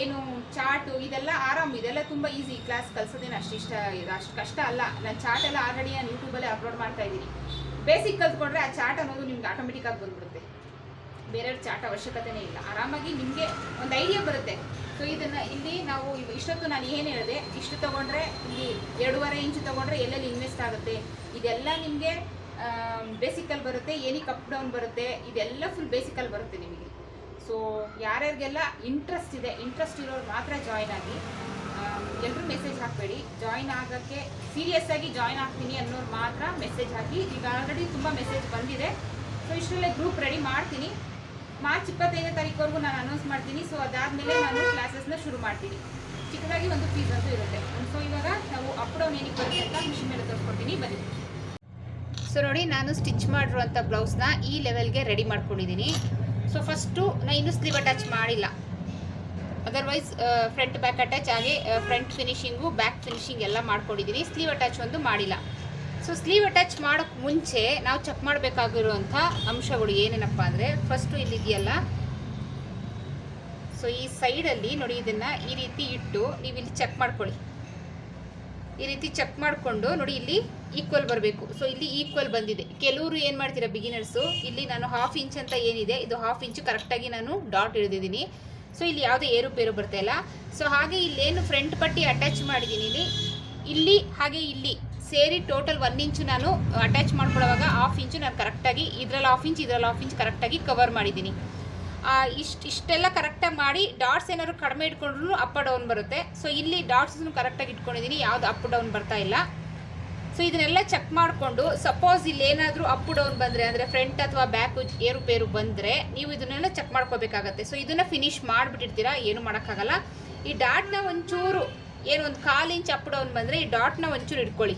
ಏನು ಚಾಟು ಇದೆಲ್ಲ ಆರಾಮ್, ಇದೆಲ್ಲ ತುಂಬ ಈಸಿ ಕ್ಲಾಸ್ ಕಲಿಸೋದೇನು ಅಷ್ಟು ಇಷ್ಟ ಅಷ್ಟು ಕಷ್ಟ ಅಲ್ಲ. ನಾನು ಚಾಟ್ ಎಲ್ಲ ಆಲ್ರೆಡಿ ನಾನು ಯೂಟ್ಯೂಬಲ್ಲೇ ಅಪ್ಲೋಡ್ ಮಾಡ್ತಾ ಇದ್ದೀನಿ. ಬೇಸಿಕ್ ಕಲ್ತ್ಕೊಂಡ್ರೆ ಆ ಚಾಟ್ ಅನ್ನೋದು ನಿಮ್ಗೆ ಆಟೋಮೆಟಿಕ್ಕಾಗಿ ಬಂದ್ಬಿಡುತ್ತೆ. ಬೇರೆಯವ್ರ ಚಾಟ್ ಅವಶ್ಯಕತೆನೇ ಇಲ್ಲ. ಆರಾಮಾಗಿ ನಿಮಗೆ ಒಂದು ಐಡಿಯಾ ಬರುತ್ತೆ. ಸೊ ಇದನ್ನು ಇಲ್ಲಿ ನಾವು ಇಷ್ಟೊತ್ತು ನಾನು ಏನು ಹೇಳಿದೆ, ಇಷ್ಟು ತೊಗೊಂಡ್ರೆ ಇಲ್ಲಿ ಎರಡೂವರೆ ಇಂಚು ತೊಗೊಂಡ್ರೆ ಎಲ್ಲೆಲ್ಲಿ ಇನ್ವೆಸ್ಟ್ ಆಗುತ್ತೆ? ಇದೆಲ್ಲ ನಿಮಗೆ ಬೇಸಿಕಲ್ಲಿ ಬರುತ್ತೆ ಏನಕ್ಕೆ ಅಪ್ ಡೌನ್ ಬರುತ್ತೆ, ಇದೆಲ್ಲ ಫುಲ್ ಬೇಸಿಕಲ್ಲಿ ಬರುತ್ತೆ ನಿಮಗೆ. ಸೊ ಯಾರ್ಯಾರಿಗೆಲ್ಲ ಇಂಟ್ರೆಸ್ಟ್ ಇದೆ ಇಂಟ್ರೆಸ್ಟ್ ಇರೋರು ಮಾತ್ರ ಜಾಯ್ನ್ ಆಗಿ ಎಲ್ಲರೂ ಮೆಸೇಜ್ ಹಾಕಬೇಡಿ. ಜಾಯ್ನ್ ಆಗೋಕ್ಕೆ ಸೀರಿಯಸ್ ಆಗಿ ಜಾಯ್ನ್ ಆಗ್ತೀನಿ ಅನ್ನೋರು ಮಾತ್ರ ಮೆಸೇಜ್ ಹಾಕಿ, ಈಗ ಆಲ್ರೆಡಿ ತುಂಬ ಮೆಸೇಜ್ ಬಂದಿದೆ. ಸೊ ಇಷ್ಟರಲ್ಲೇ ಗ್ರೂಪ್ ರೆಡಿ ಮಾಡ್ತೀನಿ. ಮಾರ್ಚ್ ಇಪ್ಪತ್ತೈದನೇ ತಾರೀಕುವರೆಗೂ ನಾನು ಅನೌನ್ಸ್ ಮಾಡ್ತೀನಿ. ಸೊ ಅದಾದಮೇಲೆ ನಾನು ಕ್ಲಾಸಸ್ನ ಶುರು ಮಾಡ್ತೀನಿ. ಚಿಕ್ಕದಾಗಿ ಒಂದು ಫೀಸ್ ಅಂತೂ ಇರುತ್ತೆ. ಸೊ ಇವಾಗ ನಾವು ಅಪ್ ಡೌನ್ ಏನಕ್ಕೆ ಬರುತ್ತೆ ಅಂತ ಮಿಷಿನ್ ಮೇಲೆ ತೋರಿಸ್ಕೊಡ್ತೀನಿ. ಬನ್ನಿ. ಸೊ ನೋಡಿ, ನಾನು ಸ್ಟಿಚ್ ಮಾಡಿರುವಂಥ ಬ್ಲೌಸ್ನ ಈ ಲೆವೆಲ್ಗೆ ರೆಡಿ ಮಾಡ್ಕೊಂಡಿದ್ದೀನಿ. ಸೊ ಫಸ್ಟು ನಾನು ಇನ್ನೂ ಸ್ಲೀವ್ ಅಟ್ಯಾಚ್ ಮಾಡಿಲ್ಲ. ಅದರ್ವೈಸ್ ಫ್ರಂಟ್ ಬ್ಯಾಕ್ ಅಟ್ಯಾಚ್ ಹಾಗೆ ಫ್ರಂಟ್ ಫಿನಿಶಿಂಗು ಬ್ಯಾಕ್ ಫಿನಿಶಿಂಗ್ ಎಲ್ಲ ಮಾಡ್ಕೊಂಡಿದ್ದೀನಿ ಸ್ಲೀವ್ ಅಟ್ಯಾಚ್ ಒಂದು ಮಾಡಿಲ್ಲ. ಸೊ ಸ್ಲೀವ್ ಅಟ್ಯಾಚ್ ಮಾಡೋಕ್ಕೆ ಮುಂಚೆ ನಾವು ಚೆಕ್ ಮಾಡಬೇಕಾಗಿರುವಂಥ ಅಂಶಗಳು ಏನೇನಪ್ಪ ಅಂದರೆ ಫಸ್ಟು ಇಲ್ಲಿದೆಯಲ್ಲ. ಸೊ ಈ ಸೈಡಲ್ಲಿ ನೋಡಿ, ಇದನ್ನು ಈ ರೀತಿ ಇಟ್ಟು ನೀವು ಇಲ್ಲಿ ಚೆಕ್ ಮಾಡ್ಕೊಳ್ಳಿ. ಈ ರೀತಿ ಚೆಕ್ ಮಾಡಿಕೊಂಡು ನೋಡಿ ಇಲ್ಲಿ ಈಕ್ವಲ್ ಬರಬೇಕು. ಸೊ ಇಲ್ಲಿ ಈಕ್ವಲ್ ಬಂದಿದೆ. ಕೆಲವರು ಏನು ಮಾಡ್ತೀರಾ ಬಿಗಿನರ್ಸು ಇಲ್ಲಿ ನಾನು ಹಾಫ್ ಇಂಚ್ ಅಂತ ಏನಿದೆ, ಇದು ಹಾಫ್ ಇಂಚು ಕರೆಕ್ಟಾಗಿ ನಾನು ಡಾಟ್ ಹಿಡಿದಿದ್ದೀನಿ. ಸೊ ಇಲ್ಲಿ ಯಾವುದೇ ಏರುಪೇರು ಬರ್ತಾ ಇಲ್ಲ. ಸೊ ಹಾಗೆ ಇಲ್ಲೇನು ಫ್ರಂಟ್ ಪಟ್ಟಿ ಅಟ್ಯಾಚ್ ಮಾಡಿದ್ದೀನಿ ಇಲ್ಲಿ. ಇಲ್ಲಿ, ಹಾಗೆ ಇಲ್ಲಿ ಸೇರಿ ಟೋಟಲ್ ಒನ್ ಇಂಚು ನಾನು ಅಟ್ಯಾಚ್ ಮಾಡ್ಕೊಳ್ಳೋವಾಗ ಹಾಫ್ ಇಂಚು ನಾನು ಕರೆಕ್ಟಾಗಿ ಇದ್ರಲ್ಲಿ ಹಾಫ್ ಇಂಚ್ ಇದ್ರಲ್ಲಿ ಹಾಫ್ ಇಂಚ್ ಕರೆಕ್ಟಾಗಿ ಕವರ್ ಮಾಡಿದ್ದೀನಿ. ಇಷ್ಟು, ಇಷ್ಟೆಲ್ಲ ಕರೆಕ್ಟಾಗಿ ಮಾಡಿ ಡಾಟ್ಸ್ ಏನಾದ್ರು ಕಡಿಮೆ ಇಟ್ಕೊಂಡ್ರು ಅಪ್ ಡೌನ್ ಬರುತ್ತೆ. ಸೊ ಇಲ್ಲಿ ಡಾಟ್ಸನ್ನು ಕರೆಕ್ಟಾಗಿ ಇಟ್ಕೊಂಡಿದ್ದೀನಿ ಯಾವುದು ಅಪ್ ಡೌನ್ ಬರ್ತಾ ಇಲ್ಲ. ಸೊ ಇದನ್ನೆಲ್ಲ ಚೆಕ್ ಮಾಡಿಕೊಂಡು ಸಪೋಸ್ ಇಲ್ಲಿ ಏನಾದರೂ ಅಪ್ ಡೌನ್ ಬಂದರೆ, ಅಂದರೆ ಫ್ರಂಟ್ ಅಥವಾ ಬ್ಯಾಕು ಏರುಪೇರು ಬಂದರೆ, ನೀವು ಇದನ್ನೆಲ್ಲ ಚೆಕ್ ಮಾಡ್ಕೋಬೇಕಾಗತ್ತೆ. ಸೊ ಇದನ್ನು ಫಿನಿಶ್ ಮಾಡಿಬಿಟ್ಟಿರ್ತೀರಾ, ಏನು ಮಾಡೋಕ್ಕಾಗಲ್ಲ. ಈ ಡಾಟ್ನ ಒಂಚೂರು, ಏನು ಒಂದು ಕಾಲು ಇಂಚ್ ಅಪ್ ಡೌನ್ ಬಂದರೆ ಈ ಡಾಟ್ನ ಒಂಚೂರು ಇಟ್ಕೊಳ್ಳಿ.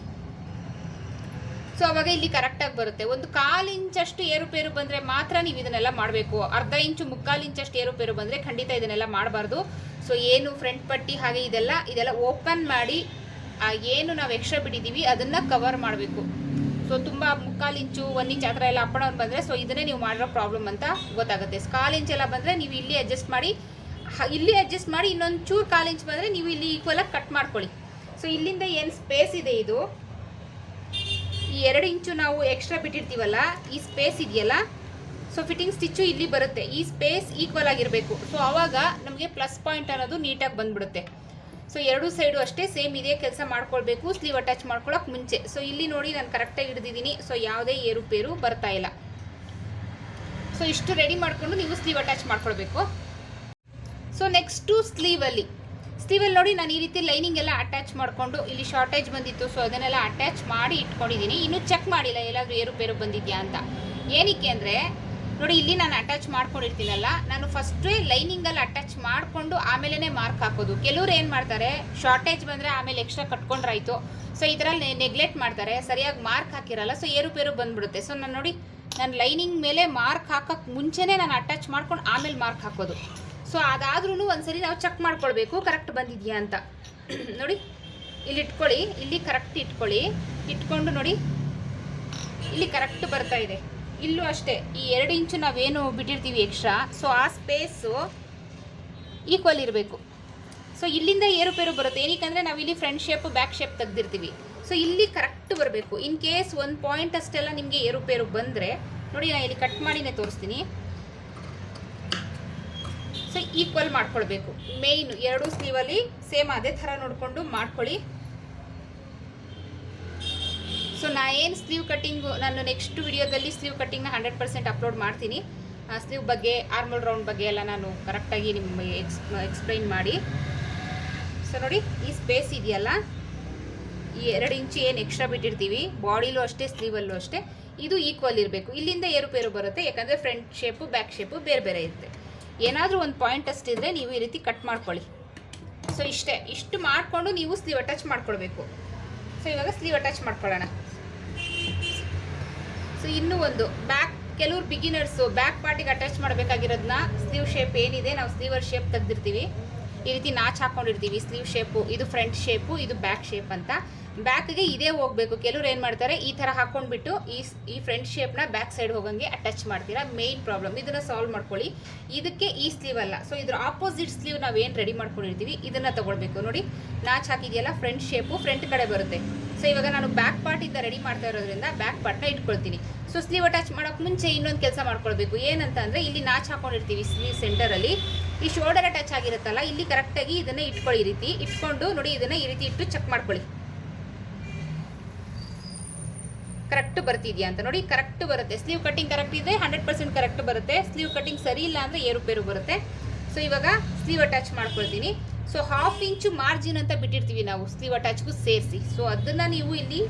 ಸೊ ಅವಾಗ ಇಲ್ಲಿ ಕರೆಕ್ಟಾಗಿ ಬರುತ್ತೆ. ಒಂದು ಕಾಲು ಇಂಚಷ್ಟು ಏರುಪೇರು ಬಂದರೆ ಮಾತ್ರ ನೀವು ಇದನ್ನೆಲ್ಲ ಮಾಡಬೇಕು. ಅರ್ಧ ಇಂಚು ಮುಕ್ಕಾಲು ಇಂಚಷ್ಟು ಏರುಪೇರು ಬಂದರೆ ಖಂಡಿತ ಇದನ್ನೆಲ್ಲ ಮಾಡಬಾರ್ದು. ಸೊ ಏನು ಫ್ರಂಟ್ ಪಟ್ಟಿ ಹಾಗೆ ಇದೆಲ್ಲ ಇದೆಲ್ಲ ಓಪನ್ ಮಾಡಿ, ಆ ಏನು ನಾವು ಎಕ್ಸ್ಟ್ರಾ ಬಿಟ್ಟಿದ್ದೀವಿ ಅದನ್ನು ಕವರ್ ಮಾಡಬೇಕು. ಸೊ ತುಂಬ ಮುಕ್ಕಾಲು ಇಂಚು ಒಂದು ಇಂಚ್ ಆ ಥರ ಎಲ್ಲ ಅಪ್ ಡೌನ್ ಬಂದರೆ ಸೊ ಇದನ್ನೇ ನೀವು ಮಾಡಿರೋ ಪ್ರಾಬ್ಲಮ್ ಅಂತ ಗೊತ್ತಾಗುತ್ತೆ. ಕಾಲು ಇಂಚ್ ಎಲ್ಲ ಬಂದರೆ ನೀವು ಇಲ್ಲಿ ಅಡ್ಜಸ್ಟ್ ಮಾಡಿ ಇಲ್ಲಿ ಅಡ್ಜಸ್ಟ್ ಮಾಡಿ ಇನ್ನೊಂದು ಚೂರು ಕಾಲು ಇಂಚ್ ಬಂದರೆ ನೀವು ಇಲ್ಲಿ ಈಕ್ವಲಾಗಿ ಕಟ್ ಮಾಡ್ಕೊಳ್ಳಿ. ಸೊ ಇಲ್ಲಿಂದ ಏನು ಸ್ಪೇಸ್ ಇದೆ ಇದು? ಈ ಎರಡು ಇಂಚು ನಾವು ಎಕ್ಸ್ಟ್ರಾ ಬಿಟ್ಟಿರ್ತೀವಲ್ಲ, ಈ ಸ್ಪೇಸ್ ಇದೆಯಲ್ಲ? ಸೊ ಫಿಟ್ಟಿಂಗ್ ಸ್ಟಿಚ್ಚು ಇಲ್ಲಿ ಬರುತ್ತೆ. ಈ ಸ್ಪೇಸ್ ಈಕ್ವಲ್ ಆಗಿರಬೇಕು. ಸೊ ಆವಾಗ ನಮಗೆ ಪ್ಲಸ್ ಪಾಯಿಂಟ್ ಅನ್ನೋದು ನೀಟಾಗಿ ಬಂದ್ಬಿಡುತ್ತೆ. ಸೊ ಎರಡು ಸೈಡು ಅಷ್ಟೇ ಸೇಮ್ ಇದೇ ಕೆಲಸ ಮಾಡ್ಕೊಳ್ಬೇಕು ಸ್ಲೀವ್ ಅಟ್ಯಾಚ್ ಮಾಡ್ಕೊಳ್ಳೋಕೆ ಮುಂಚೆ. ಸೊ ಇಲ್ಲಿ ನೋಡಿ ನಾನು ಕರೆಕ್ಟಾಗಿ ಹಿಡಿದಿದ್ದೀನಿ. ಸೊ ಯಾವುದೇ ಏರುಪೇರು ಬರ್ತಾ ಇಲ್ಲ. ಸೊ ಇಷ್ಟು ರೆಡಿ ಮಾಡಿಕೊಂಡು ನೀವು ಸ್ಲೀವ್ ಅಟ್ಯಾಚ್ ಮಾಡ್ಕೊಳ್ಬೇಕು. ಸೊ ನೆಕ್ಸ್ಟು ಸ್ಲೀವಲ್ಲಿ ಸ್ಲೀವಲ್ಲಿ ನೋಡಿ ನಾನು ಈ ರೀತಿ ಲೈನಿಂಗ್ ಎಲ್ಲ ಅಟ್ಯಾಚ್ ಮಾಡಿಕೊಂಡು ಇಲ್ಲಿ ಶಾರ್ಟೇಜ್ ಬಂದಿತ್ತು ಸೊ ಅದನ್ನೆಲ್ಲ ಅಟ್ಯಾಚ್ ಮಾಡಿ ಇಟ್ಕೊಂಡಿದ್ದೀನಿ. ಇನ್ನೂ ಚೆಕ್ ಮಾಡಿಲ್ಲ, ಎಲ್ಲಾದರೂ ಏರುಪೇರು ಬಂದಿದೆಯಾ ಅಂತ. ಏನಕ್ಕೆ ಅಂದರೆ, ನೋಡಿ ಇಲ್ಲಿ ನಾನು ಅಟ್ಯಾಚ್ ಮಾಡ್ಕೊಂಡಿರ್ತೀನಲ್ಲ, ನಾನು ಫಸ್ಟೇ ಲೈನಿಂಗಲ್ಲಿ ಅಟ್ಯಾಚ್ ಮಾಡಿಕೊಂಡು ಆಮೇಲೆ ಮಾರ್ಕ್ ಹಾಕೋದು. ಕೆಲವ್ರು ಏನು ಮಾಡ್ತಾರೆ ಶಾರ್ಟೇಜ್ ಬಂದರೆ ಆಮೇಲೆ ಎಕ್ಸ್ಟ್ರಾ ಕಟ್ಕೊಂಡ್ರಾಯ್ತು ಸೊ ಇದರಲ್ಲಿ ನೆಗ್ಲೆಕ್ಟ್ ಮಾಡ್ತಾರೆ, ಸರಿಯಾಗಿ ಮಾರ್ಕ್ ಹಾಕಿರಲ್ಲ ಸೊ ಏರುಪೇರು ಬಂದ್ಬಿಡುತ್ತೆ. ಸೊ ನಾನು ನೋಡಿ, ನಾನು ಲೈನಿಂಗ್ ಮೇಲೆ ಮಾರ್ಕ್ ಹಾಕಕ್ಕೆ ಮುಂಚೆನೇ ನಾನು ಅಟ್ಯಾಚ್ ಮಾಡ್ಕೊಂಡು ಆಮೇಲೆ ಮಾರ್ಕ್ ಹಾಕೋದು. ಸೊ ಅದಾದ್ರೂ ಒಂದ್ಸರಿ ನಾವು ಚೆಕ್ ಮಾಡ್ಕೊಳ್ಬೇಕು ಕರೆಕ್ಟ್ ಬಂದಿದೆಯಾ ಅಂತ. <clears throat> ನೋಡಿ, ಇಲ್ಲಿ ಇಟ್ಕೊಳ್ಳಿ, ಇಲ್ಲಿ ಕರೆಕ್ಟ್ ಇಟ್ಕೊಳ್ಳಿ. ಇಟ್ಕೊಂಡು ನೋಡಿ, ಇಲ್ಲಿ ಕರೆಕ್ಟ್ ಬರ್ತಾ ಇದೆ. ಇಲ್ಲೂ ಅಷ್ಟೇ, ಈ ಎರಡು ಇಂಚು ನಾವೇನು ಬಿಟ್ಟಿರ್ತೀವಿ ಎಕ್ಸ್ಟ್ರಾ ಸೊ ಆ ಸ್ಪೇಸು ಈಕ್ವಲ್ ಇರಬೇಕು. ಸೊ ಇಲ್ಲಿಂದ ಏರುಪೇರು ಬರುತ್ತೆ. ಏನಕ್ಕಂದರೆ, ನಾವು ಇಲ್ಲಿ ಫ್ರಂಟ್ ಶೇಪ್ ಬ್ಯಾಕ್ ಶೇಪ್ ತೆಗ್ದಿರ್ತೀವಿ. ಸೊ ಇಲ್ಲಿ ಕರೆಕ್ಟ್ ಬರಬೇಕು. ಇನ್ ಕೇಸ್ ಒಂದು ಪಾಯಿಂಟ್ ಅಷ್ಟೆಲ್ಲ ನಿಮಗೆ ಏರುಪೇರು ಬಂದರೆ, ನೋಡಿ ನಾನು ಇಲ್ಲಿ ಕಟ್ ಮಾಡಿನೇ ತೋರಿಸ್ತೀನಿ. ಸೊ ಈಕ್ವಲ್ ಮಾಡ್ಕೊಳ್ಬೇಕು. ಮೇಯ್ನ್ ಎರಡು ಸ್ಲೀವಲ್ಲಿ ಸೇಮ್ ಅದೇ ಥರ ನೋಡಿಕೊಂಡು ಮಾಡ್ಕೊಳ್ಳಿ. ಸೊ ನಾ ಏನು ಸ್ಲೀವ್ ಕಟ್ಟಿಂಗು ನಾನು ನೆಕ್ಸ್ಟ್ ವಿಡಿಯೋದಲ್ಲಿ ಸ್ಲೀವ್ ಕಟ್ಟಿಂಗ್ನ ಹಂಡ್ರೆಡ್ ಪರ್ಸೆಂಟ್ ಅಪ್ಲೋಡ್ ಮಾಡ್ತೀನಿ. ಸ್ಲೀವ್ ಬಗ್ಗೆ ಆರ್ಮಲ್ ರೌಂಡ್ ಬಗ್ಗೆ ಎಲ್ಲ ನಾನು ಕರೆಕ್ಟಾಗಿ ನಿಮಗೆ ಎಕ್ಸ್ ಎಕ್ಸ್ಪ್ಲೈನ್ ಮಾಡಿ. ಸೊ ನೋಡಿ, ಈ ಸ್ಪೇಸ್ ಇದೆಯಲ್ಲ? ಈ ಎರಡು ಇಂಚು ಏನು ಎಕ್ಸ್ಟ್ರಾ ಬಿಟ್ಟಿರ್ತೀವಿ ಬಾಡಿಲೂ ಅಷ್ಟೇ ಸ್ಲೀವಲ್ಲೂ ಅಷ್ಟೇ, ಇದು ಈಕ್ವಲ್ ಇರಬೇಕು. ಇಲ್ಲಿಂದ ಏರುಪೇರು ಬರುತ್ತೆ, ಯಾಕಂದರೆ ಫ್ರಂಟ್ ಶೇಪು ಬ್ಯಾಕ್ ಶೇಪು ಬೇರೆ ಬೇರೆ ಇರುತ್ತೆ. ಏನಾದರೂ ಒಂದು ಪಾಯಿಂಟ್ ಅಷ್ಟಿದ್ರೆ ನೀವು ಈ ರೀತಿ ಕಟ್ ಮಾಡ್ಕೊಳ್ಳಿ. ಸೊ ಇಷ್ಟೇ. ಇಷ್ಟು ಮಾಡಿಕೊಂಡು ನೀವು ಸ್ಲೀವ್ ಅಟ್ಯಾಚ್ ಮಾಡ್ಕೊಳ್ಬೇಕು. ಸೊ ಇವಾಗ ಸ್ಲೀವ್ ಅಟ್ಯಾಚ್ ಮಾಡ್ಕೊಳ್ಳೋಣ. ಸೊ ಇನ್ನೂ ಒಂದು ಬ್ಯಾಕ್ ಕೆಲವ್ರು ಬಿಗಿನರ್ಸು ಬ್ಯಾಕ್ ಪಾರ್ಟಿಗೆ ಅಟ್ಯಾಚ್ ಮಾಡಬೇಕಾಗಿರೋದನ್ನ ಸ್ಲೀವ್ ಶೇಪ್ ಏನಿದೆ, ನಾವು ಸ್ಲೀವರ್ ಶೇಪ್ ತೆಗ್ದಿರ್ತೀವಿ. ಈ ರೀತಿ ನಾಚ್ ಹಾಕೊಂಡಿರ್ತೀವಿ ಸ್ಲೀವ್ ಶೇಪು ಇದು ಫ್ರಂಟ್ ಶೇಪು ಇದು ಬ್ಯಾಕ್ ಶೇಪ್ ಅಂತ. ಬ್ಯಾಕ್ಗೆ ಇದೇ ಹೋಗಬೇಕು. ಕೆಲವ್ರು ಏನು ಮಾಡ್ತಾರೆ, ಈ ಥರ ಹಾಕೊಂಡ್ಬಿಟ್ಟು ಈ ಈ ಫ್ರಂಟ್ ಶೇಪ್ನ ಬ್ಯಾಕ್ ಸೈಡ್ ಹೋಗಂಗೆ ಅಟ್ಯಾಚ್ ಮಾಡ್ತೀರಾ? ಮೇಯ್ನ್ ಪ್ರಾಬ್ಲಮ್ ಇದನ್ನು ಸಾಲ್ವ್ ಮಾಡ್ಕೊಳ್ಳಿ. ಇದಕ್ಕೆ ಈ ಸ್ಲೀವ್ ಅಲ್ಲ. ಸೊ ಇದ್ರ ಆಪೋಸಿಟ್ ಸ್ಲೀವ್ ನಾವು ಏನು ರೆಡಿ ಮಾಡ್ಕೊಂಡಿರ್ತೀವಿ, ಇದನ್ನು ತಗೊಳ್ಬೇಕು. ನೋಡಿ, ನಾಚ್ ಹಾಕಿದೆಯಲ್ಲ ಫ್ರಂಟ್ ಶೇಪು ಫ್ರಂಟ್ ಕಡೆ ಬರುತ್ತೆ. ಸೊ ಇವಾಗ ನಾನು ಬ್ಯಾಕ್ ಪಾರ್ಟಿಂದ ರೆಡಿ ಮಾಡ್ತಾ ಇರೋದ್ರಿಂದ ಬ್ಯಾಕ್ ಪಾರ್ಟ್ನ ಇಟ್ಕೊಳ್ತೀನಿ. ಸೊ ಸ್ಲೀವ್ ಅಟ್ಯಾಚ್ ಮಾಡೋಕೆ ಮುಂಚೆ ಇನ್ನೊಂದು ಕೆಲಸ ಮಾಡ್ಕೊಳ್ಬೇಕು. ಏನಂತ ಅಂದರೆ ಇಲ್ಲಿ ನಾಚ್ ಹಾಕೊಂಡಿರ್ತೀವಿ ಸ್ಲೀವ್ ಸೆಂಟರಲ್ಲಿ ಈ ಶೋಲ್ಡರ್ ಅಟ್ಯಾಚ್ ಆಗಿರುತ್ತಲ್ಲ, ಇಲ್ಲಿ ಕರೆಕ್ಟಾಗಿ ಇದನ್ನು ಇಟ್ಕೊಳ್ಳಿ ರೀತಿ. ಇಟ್ಕೊಂಡು ನೋಡಿ, ಇದನ್ನು ಈ ರೀತಿ ಇಟ್ಟು ಚೆಕ್ ಮಾಡ್ಕೊಳ್ಳಿ. ಕರೆಕ್ಟ್ ಬರ್ತಿದ್ಯಾ ಅಂತ ನೋಡಿ ಕರೆಕ್ಟ್ ಬರುತ್ತೆ. ಸ್ಲೀವ್ ಕಟ್ಟಿಂಗ್ ಕರೆಕ್ಟ್ ಇದೆ ಹಂಡ್ರೆಡ್ ಪರ್ಸೆಂಟ್ ಕರೆಕ್ಟ್ ಬರುತ್ತೆ. ಸ್ಲೀವ್ ಕಟ್ಟಿಂಗ್ ಸರಿ ಇಲ್ಲ ಅಂದರೆ ಏರುಪೇರು ಬರುತ್ತೆ. ಸೊ ಇವಾಗ ಸ್ಲೀವ್ ಅಟ್ಯಾಚ್ ಮಾಡ್ಕೊಳ್ತೀನಿ. ಸೊ ಹಾಫ್ ಇಂಚು ಮಾರ್ಜಿನ್ ಅಂತ ಬಿಟ್ಟಿರ್ತೀವಿ ನಾವು ಸ್ಲೀವ್ ಅಟ್ಯಾಚ್ಗೂ ಸೇರಿಸಿ. ಸೊ ಅದನ್ನು ನೀವು ಇಲ್ಲಿ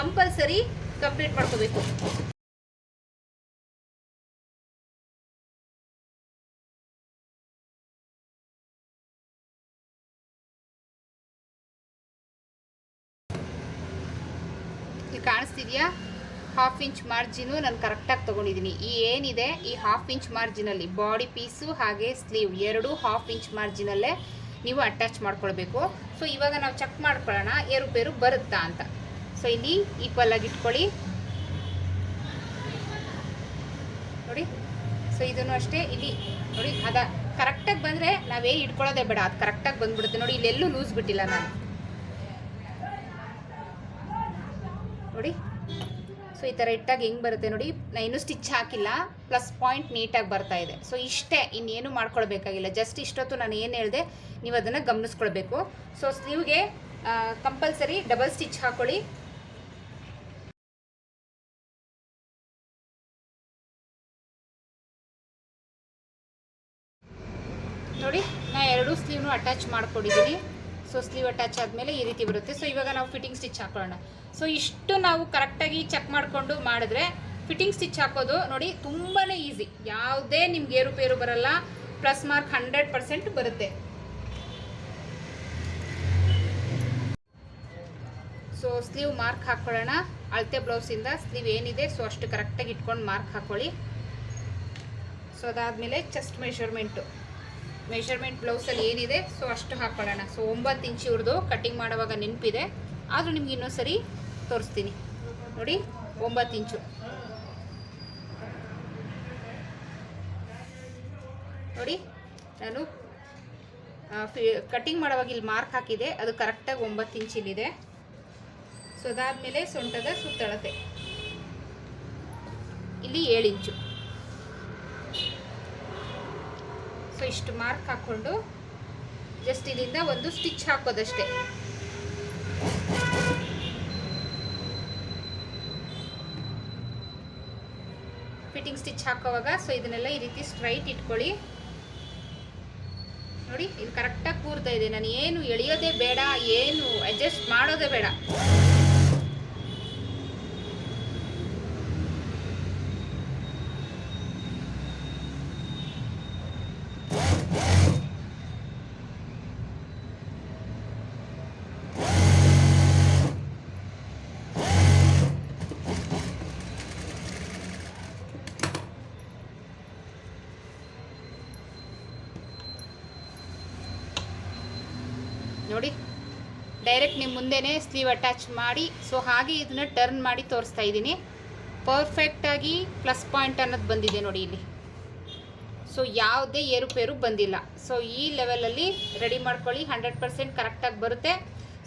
ಕಂಪಲ್ಸರಿ ಕಂಪ್ಲೀಟ್ ಮಾಡ್ಕೋಬೇಕು. ಇಲ್ಲಿ ಕಾಣಿಸ್ತಿದ್ಯಾ? ಹಾಫ್ ಇಂಚ್ ಮಾರ್ಜಿನು ನಾನು ಕರೆಕ್ಟಾಗಿ ತೊಗೊಂಡಿದ್ದೀನಿ ಈ ಏನಿದೆ? ಈ ಹಾಫ್ ಇಂಚ್ ಮಾರ್ಜಿನಲ್ಲಿ ಬಾಡಿ ಪೀಸು ಹಾಗೆ ಸ್ಲೀವ್ ಎರಡು ಹಾಫ್ ಇಂಚ್ ಮಾರ್ಜಿನಲ್ಲೇ ನೀವು ಅಟ್ಯಾಚ್ ಮಾಡ್ಕೊಳ್ಬೇಕು. ಸೊ ಇವಾಗ ನಾವು ಚೆಕ್ ಮಾಡ್ಕೊಳ್ಳೋಣ. ಏರುಪೇರು ಬರುತ್ತಾ ಅಂತ. ಸೊ ಇಲ್ಲಿ ಈಕ್ವಲ್ ಆಗಿ ಇಟ್ಕೊಳ್ಳಿ. ನೋಡಿ. ಸೊ ಇದನ್ನು ಅಷ್ಟೇ ಇಲ್ಲಿ ನೋಡಿ, ಅದ ಕರೆಕ್ಟಾಗಿ ಬಂದರೆ ನಾವೇ ಇಟ್ಕೊಳ್ಳೋದೇ ಬೇಡ. ಅದು ಕರೆಕ್ಟಾಗಿ ಬಂದ್ಬಿಡುತ್ತೆ. ನೋಡಿ, ಇಲ್ಲೆಲ್ಲೂ ಲೂಸ್ ಬಿಟ್ಟಿಲ್ಲ ನಾನು ನೋಡಿ ಸೊ ಈ ಥರ ಇಟ್ಟಾಗ ಹೆಂಗೆ ಬರುತ್ತೆ ನೋಡಿ, ನಾ ಇನ್ನೂ ಸ್ಟಿಚ್ ಹಾಕಿಲ್ಲ ಪ್ಲಸ್ ಪಾಯಿಂಟ್ ನೀಟಾಗಿ ಬರ್ತಾ ಇದೆ. ಸೊ ಇಷ್ಟೇ, ಇನ್ನೇನು ಮಾಡ್ಕೊಳ್ಬೇಕಾಗಿಲ್ಲ. ಜಸ್ಟ್ ಇಷ್ಟೊತ್ತು ನಾನು ಏನು ಹೇಳಿದೆ, ನೀವು ಅದನ್ನು ಗಮನಿಸ್ಕೊಳ್ಬೇಕು. ಸೊ ಸ್ಲೀವ್ಗೆ ಕಂಪಲ್ಸರಿ ಡಬಲ್ ಸ್ಟಿಚ್ ಹಾಕೊಳ್ಳಿ. ನೋಡಿ, ನಾ ಎರಡು ಸ್ಲೀವ್ನು ಅಟ್ಯಾಚ್ ಮಾಡ್ಕೊಂಡಿದ್ದೀನಿ ಸೊ ಸ್ಲೀವ್ ಅಟ್ಯಾಚ್ ಆದಮೇಲೆ ಈ ರೀತಿ ಬರುತ್ತೆ. ಸೊ ಇವಾಗ ನಾವು ಫಿಟ್ಟಿಂಗ್ ಸ್ಟಿಚ್ ಹಾಕೊಳ್ಳೋಣ. ಸೊ ಇಷ್ಟು ನಾವು ಕರೆಕ್ಟಾಗಿ ಚೆಕ್ ಮಾಡಿಕೊಂಡು ಮಾಡಿದ್ರೆ ಫಿಟ್ಟಿಂಗ್ ಸ್ಟಿಚ್ ಹಾಕೋದು ನೋಡಿ ತುಂಬಾ ಈಸಿ ಯಾವುದೇ ನಿಮ್ಗೆ ಏರುಪೇರು ಬರಲ್ಲ. ಪ್ಲಸ್ ಮಾರ್ಕ್ ಹಂಡ್ರೆಡ್ ಪರ್ಸೆಂಟ್ ಬರುತ್ತೆ. ಸೊ ಸ್ಲೀವ್ ಮಾರ್ಕ್ ಹಾಕ್ಕೊಳ್ಳೋಣ ಅಳತೆ ಬ್ಲೌಸಿಂದ ಸ್ಲೀವ್ ಏನಿದೆ ಸೊ ಅಷ್ಟು ಕರೆಕ್ಟಾಗಿ ಇಟ್ಕೊಂಡು ಮಾರ್ಕ್ ಹಾಕೊಳ್ಳಿ. ಸೊ ಅದಾದಮೇಲೆ ಚೆಸ್ಟ್ ಮೆಷರ್ಮೆಂಟು ಮೆಷರ್ಮೆಂಟ್ ಬ್ಲೌಸಲ್ಲಿ ಏನಿದೆ ಸೊ ಅಷ್ಟು ಹಾಕ್ಕೊಳ್ಳೋಣ ಸೊ ಒಂಬತ್ತು ಇಂಚ್ ಇವ್ರದ್ದು ಕಟ್ಟಿಂಗ್ ಮಾಡುವಾಗ ನೆನಪಿದೆ. ಆದರೂ ನಿಮ್ಗೆ ಇನ್ನೊಂದು ಸರಿ ತೋರಿಸ್ತೀನಿ. ನೋಡಿ, ಒಂಬತ್ತು ಇಂಚು ನೋಡಿ, ನಾನು ಕಟ್ಟಿಂಗ್ ಮಾಡುವಾಗ ಇಲ್ಲಿ ಮಾರ್ಕ್ ಹಾಕಿದೆ. ಅದು ಕರೆಕ್ಟಾಗಿ ಒಂಬತ್ತು ಇಂಚಿಲಿದೆ ಸೊ ಅದಾದಮೇಲೆ ಸೊಂಟದ ಸುತ್ತಳತೆ. ಇಲ್ಲಿ ಏಳು ಇಂಚು ಸೊ ಇಷ್ಟು ಮಾರ್ಕ್ ಹಾಕ್ಕೊಂಡು ಜಸ್ಟ್ ಇದರಿಂದ ಒಂದು ಸ್ಟಿಚ್ ಹಾಕೋದಷ್ಟೇ. ಫಿಟ್ಟಿಂಗ್ ಸ್ಟಿಚ್ ಹಾಕೋವಾಗ ಸೊ ಇದನ್ನೆಲ್ಲ ಈ ರೀತಿ ಸ್ಟ್ರೈಟ್ ಇಟ್ಕೊಳ್ಳಿ. ನೋಡಿ, ಇದು ಕರೆಕ್ಟಾಗಿ ಕೂರ್ತಾ ಇದೆ. ನಾನು ಏನು ಎಳೆಯೋದೇ ಬೇಡ, ಏನು ಅಡ್ಜಸ್ಟ್ ಮಾಡೋದೇ ಬೇಡ ನೋಡಿ ಡೈರೆಕ್ಟ್ ನಿಮ್ಮ ಮುಂದೆನೇ ಸ್ಲೀವ್ ಅಟ್ಯಾಚ್ ಮಾಡಿ. ಸೊ, ಹಾಗೆ ಇದನ್ನ ಟರ್ನ್ ಮಾಡಿ ತೋರಿಸ್ತಾ ಇದ್ದೀನಿ. ಪರ್ಫೆಕ್ಟಾಗಿ ಪ್ಲಸ್ ಪಾಯಿಂಟ್ ಅನ್ನೋದು ಬಂದಿದೆ ನೋಡಿ ಇಲ್ಲಿ. ಸೊ ಯಾವುದೇ ಏರುಪೇರು ಬಂದಿಲ್ಲ. ಸೊ ಈ ಲೆವೆಲಲ್ಲಿ ರೆಡಿ ಮಾಡ್ಕೊಳ್ಳಿ. ಹಂಡ್ರೆಡ್ ಪರ್ಸೆಂಟ್ ಕರೆಕ್ಟಾಗಿ ಬರುತ್ತೆ.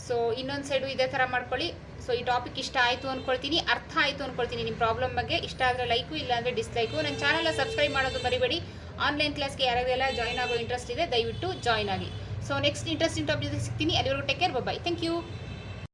ಸೊ ಇನ್ನೊಂದು ಸೈಡು ಇದೇ ಥರ ಮಾಡ್ಕೊಳ್ಳಿ. ಸೊ ಈ ಟಾಪಿಕ್ ಇಷ್ಟ ಆಯಿತು ಅಂದ್ಕೊಳ್ತೀನಿ ಅರ್ಥ ಆಯಿತು ಅಂದ್ಕೊಳ್ತೀನಿ ನಿಮ್ಮ ಪ್ರಾಬ್ಲಮ್ ಬಗ್ಗೆ. ಇಷ್ಟ ಆದರೆ ಲೈಕು ಇಲ್ಲಾಂದರೆ ಡಿಸ್ಲೈಕು ನನ್ನ ಚಾನಲ್ನ ಸಬ್ಸ್ಕ್ರೈಬ್ ಮಾಡೋದು ಮರಿಬೇಡಿ. ಆನ್ಲೈನ್ ಕ್ಲಾಸ್ಗೆ ಯಾರ್ಯಾರೆಲ್ಲ ಜಾಯ್ನ್ ಆಗೋ ಇಂಟ್ರೆಸ್ಟ್ ಇದೆ, ದಯವಿಟ್ಟು ಜಾಯ್ನ್ ಆಗಿ. ಸೊ ನೆಕ್ಸ್ಟ್ ಇಂಟ್ರೆಸ್ಟಿಂಗ್ ಟಾಪಿಕ್ ಸಿಗ್ತೀನಿ ಅಲ್ಲಿವರೆಗೂ take care bye thank you